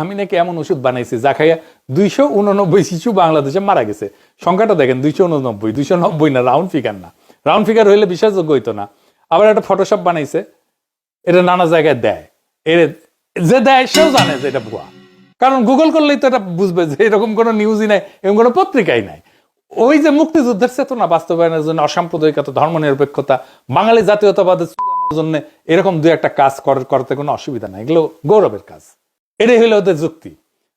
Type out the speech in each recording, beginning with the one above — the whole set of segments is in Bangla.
আমি নাকি এমন ওষুধ বানাইছি যা খাইয়া দুইশো উননব্বই শিশু বাংলাদেশে মারা গেছে। সংখ্যাটা দেখেন, দুইশো উননব্বই, দুইশো নব্বই না রাউন্ড ফিগার না। রাউন্ড ফিগার হইলে বিশ্বাসযোগ্য হইতো না। আবার একটা ফটোশপ বানাইছে, এটা নানা জায়গায় দেয়। এর যে দেয়, সেও জানে যে এটা ভুয়া। কারণ গুগল করলেই তো এটা বুঝবে যে এরকম কোনো নিউজই নাই, এরকম কোনো পত্রিকাই নাই। ওই যে মুক্তিযুদ্ধের চেতনা বাস্তবায়নের জন্য অসাম্প্রদায়িকতা ধর্ম নিরপেক্ষতা বাঙালি জাতীয়তাবাদের জন্য এরকম দু একটা কাজ করতে কোনো অসুবিধা নাই। এগুলো গৌরবের কাজ। এটাই হলো ওদের যুক্তি।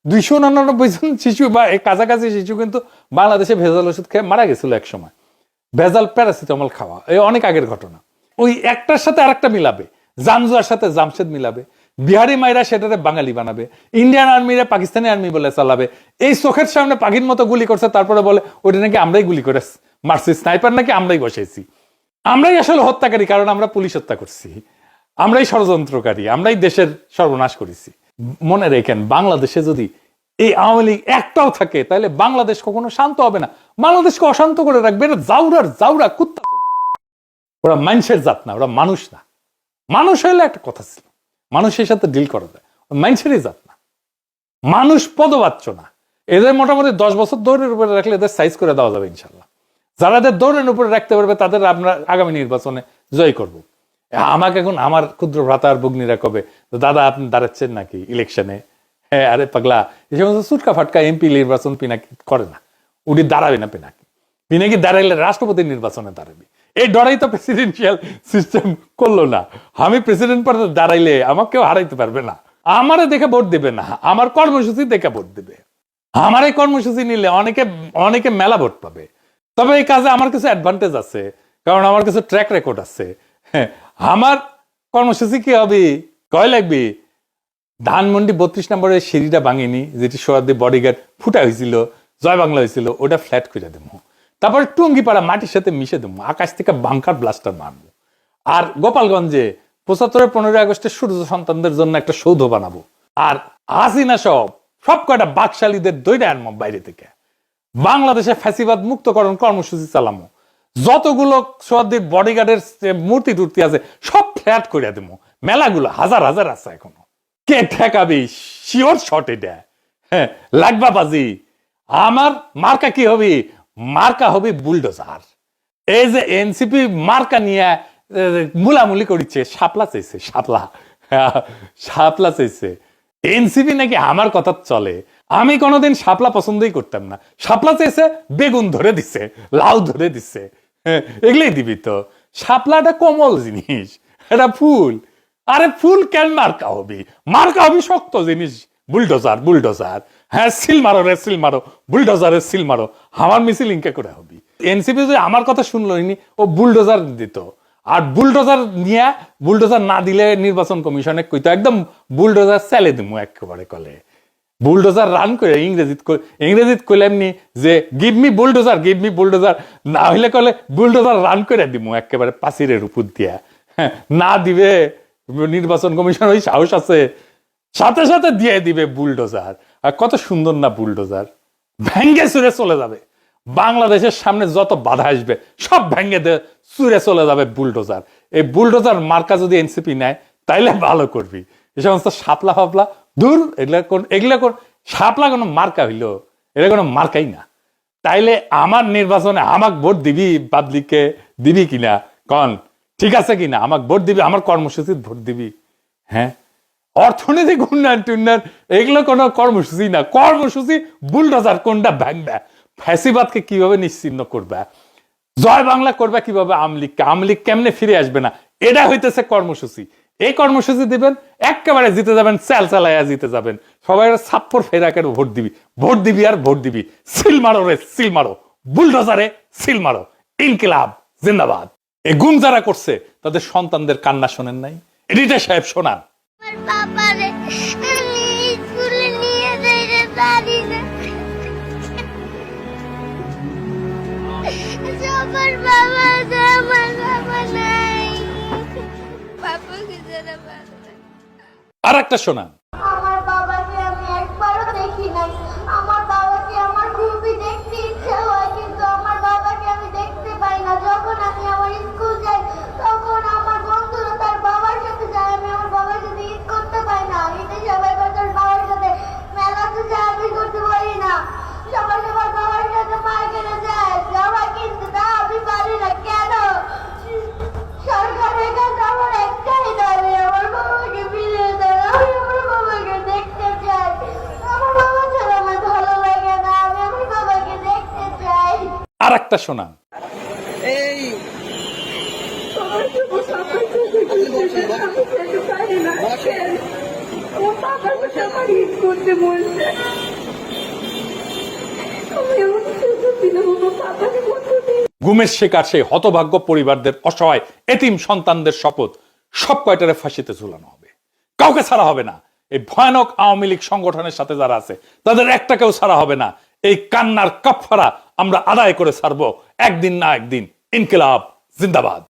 দুইশো উনানব্বই জন শিশু বা কাছাকাছি শিশু কিন্তু বাংলাদেশে ভেজাল ওষুধ খেয়ে মারা গেছিল এক সময় ভেজাল প্যারাসিটামল খাওয়া এই অনেক আগের ঘটনা। ওই একটার সাথে আরেকটা মিলাবে, জামজুয়ার সাথে জামশেদ মিলাবে, বিহারি মাইরা সেটাতে বাঙালি বানাবে, ইন্ডিয়ান আর্মিরা পাকিস্তানি আর্মি বলে চালাবে, এই চোখের সামনে পাখির মতো গুলি করছে, তারপরে বলে ওটা নাকি আমরাই গুলি করে মারছি, স্নাইপার নাকি আমরাই বসেছি আমরাই আসলে হত্যাকারী, কারণ আমরা পুলিশ হত্যা করছি, আমরাই ষড়যন্ত্রকারী, আমরাই দেশের সর্বনাশ করেছি। মনে রেখেন, বাংলাদেশে যদি এই আওয়ামী লীগ একটাও থাকে, তাহলে বাংলাদেশ কখনো শান্ত হবে না। বাংলাদেশকে অশান্ত করে রাখবে এটা জাউরার জাউরা কুত্তা ওরা মানুষের জাত না, ওরা মানুষ না। মানুষ হইলে একটা কথা ছিল, মানুষের সাথে ডিল করা যায়। মানুষেরই জাত না। মানুষ পদবাচ্য না। এদের মোটামুটি দশ বছর দৌড়ের উপরে রাখলে এদের সাইজ করে দেওয়া যাবে ইনশাল্লাহ যারা এদের দৌড়ের উপরে রাখতে পারবে, তাদের আমরা আগামী নির্বাচনে জয় করব। আমাকে এখন আমার ক্ষুদ্র ভ্রাতার ভগ্নীরা কবে? দাদা আপনি দাঁড়াচ্ছেন নাকি ইলেকশনে হ্যাঁ আরে পাগলা এই সমস্ত সুটকা ফাটকা এমপি নির্বাচন পিনাকি করে না। উনি দাঁড়াবে না পিনাকি। পিনাকি দাঁড়াইলে রাষ্ট্রপতি নির্বাচনে দাঁড়াবে। এই ডরাই তো প্রেসিডেন্সিয়াল সিস্টেম করল না। আমি প্রেসিডেন্ট পদে দাঁড়াইলে আমাকে কেউ হারাইতে পারবে না। আমারে দেখে ভোট দেবে না। আমার কর্মসূচি দেখে ভোট দেবে। আমার এই কর্মসূচি নিলে অনেকে অনেকে মেলা ভোট পাবে। তবে এই কাজে আমার কিছু অ্যাডভান্টেজ আছে। কারণ আমার কিছু ট্র্যাক রেকর্ড আছে। হ্যাঁ, আমার কর্মসূচি কি হবে? কয় লাগবে? ধানমন্ডি বত্রিশ নম্বরের সিঁড়িটা ভাঙিনি, যেটি সোয়াদি বডিগার্ড ফুটা হয়েছিল, জয় বাংলা হয়েছিল, ওটা ফ্ল্যাট করে দেবো। তারপরে টুঙ্গিপাড়া মাটির সাথে মিশে দেবো, আকাশ থেকে বাংকার ব্লাস্টার মারবো। আর গোপালগঞ্জে পঁচাত্তরের পনেরোই আগস্টের সূর্য সন্তানদের জন্য একটা সৌধ বানাবো। আর হাসিনা সব সব কয়টা বাকশালীদের দৈরা বাইরে থেকে। বাংলাদেশে ফ্যাসিবাদ মুক্তকরণ কর্মসূচি চালামো। যতগুলো সোয়াদির বডিগার্ডের মূর্তি টুর্তি আছে সব ফ্ল্যাট করে দেবো মেলাগুলো হাজার হাজার আছে এখনও। কে ঠেকাবি? শিওর শট এটা। হ্যাঁ লাগবা বাজি। আমার মার্কা কি হবে? মার্কা হবে বুলডোজার এই যে এনসিপি মার্কা নিয়ে মুলামুলি করিচ্ছে শাপলা চাইছে শাপলা। হ্যাঁ, শাপলা চাইছে। এনসিপি নাকি আমার কথা চলে। আমি কোনোদিন শাপলা পছন্দই করতাম না। শাপলা চাইছে বেগুন ধরে দিছে লাউ ধরে দিছে। হ্যাঁ, এগুলোই দিবি তো। শাপলাটা কোমল জিনিস এটা ফুল। আরে ফুল কেন মার্কা হবি? মার্কা হবি শক্ত জিনিস বুলডোজার বুলডোজার। হ্যাঁ সিল মারো রে সিল মারো বুলডোজারের সিল মারো। আমার মিছিল ইনকে করে হবি। এনসিপি যদি আমার কথা শুনলো নি ও বুলডোজার দিত। আর বুলডোজার নিয়ে বুলডোজার না দিলে নির্বাচন কমিশনে কইতো একদম বুলডোজার চালে দিমু একেবারে কলে। বুলডোজার রান করে ইংরেজিত ইংরেজিত কইলে এমনি যে give me bulldozer give me bulldozer না হইলে কলে বুলডোজার রান করে দিমু একেবারে পাচিরের উপর দিয়া। হ্যাঁ, না দিবে নির্বাচন কমিশন ওই সাহস আছে। সাথে সাথে দিয়ে দিবে বুলডোজার আর কত সুন্দর না বুলডোজার ভেঙ্গে চুরে চলে যাবে। বাংলাদেশের সামনে যত বাধা আসবে সব ভেঙ্গে দে চুরে চলে যাবে বুলডোজার এই বুলডোজার মার্কা যদি এনসিপি নেয় তাইলে ভালো করবি। এই সমস্ত সাপলা ফাপলা দূর, এগুলা কোন এগুলা কোন সাপলা কোনো মার্কা হইল এটা কোনো মার্কাই না। তাইলে আমার নির্বাচনে আমাক ভোট দিবি পাবলিককে, দিবি কিনা? কন, ঠিক আছে কিনা? আমাক ভোট দিবি, আমার কর্মসূচিত ভোট দিবি। হ্যাঁ? অর্থনৈতিক উন্নয়ন টুন্নয়ন, এগুলো কোনো কর্মসূচি না। কর্মসূচি বুলডোজার কোনটা ভাঙবে? ফ্যাসিবাদকে কীভাবে নিশ্চিন্ন করবে? জয় বাংলা করবে কীভাবে আমলিগকে আমলিগ কেমনে ফিরে আসবে না? এটা হইতেছে কর্মসূচি। এই কর্মসূচি দিবেন, একেবারে জিতে যাবেন চাল চালাইয়া জিতে যাবেন। সবাই ছাপ্পর ফেরাকের ভোট দিবি। ভোট দিবি আর ভোট দিবি। সিল মারো রে, সিল মারো। বুলডোজারে সিল মারো। ইনকিলাব, জিন্দাবাদ। এ গুম যারা করছে, তাদের সন্তানদের কান্না শোনেন নাই। এডিটা সাহেব, শোনান। বাবা আর একটা শোনান আমার বাবাকে আমি একবারও দেখি নাই আমার বাবাকে আমার খুবই দেখতে ইচ্ছে হয় কিন্তু আমার বাবাকে আমি দেখতে পাই না যখন আমি আমার স্কুল যাই তখন আমার বন্ধুরা তার বাবার সাথে যায় আমি আমার বাবার সাথে ঈদ করতে পাই না ঈদে সবাই করে তার বাবার সাথে আর একটা শোনান এই আমার জীবন আমার চোখে ঘুরছে, আমি যেতে পারি না। আমার বাবার করতে বলছে। বাবাকে কতদিন গুমের শিকার সেই হতভাগ্য পরিবারদের অসহায় এতিম সন্তানদের শপথ সব কয়টারে ফাঁসিতে ঝুলানো হবে? কাউকে ছাড়া হবে না। এই ভয়ানক আওয়ামী লীগ সংগঠনের সাথে যারা আছে তাদের একটাকেও ছাড়া হবে না। এই কান্নার কাপফারা আমরা আদায় করে ছাড়বো। একদিন না একদিন। ইনকিলাব জিন্দাবাদ।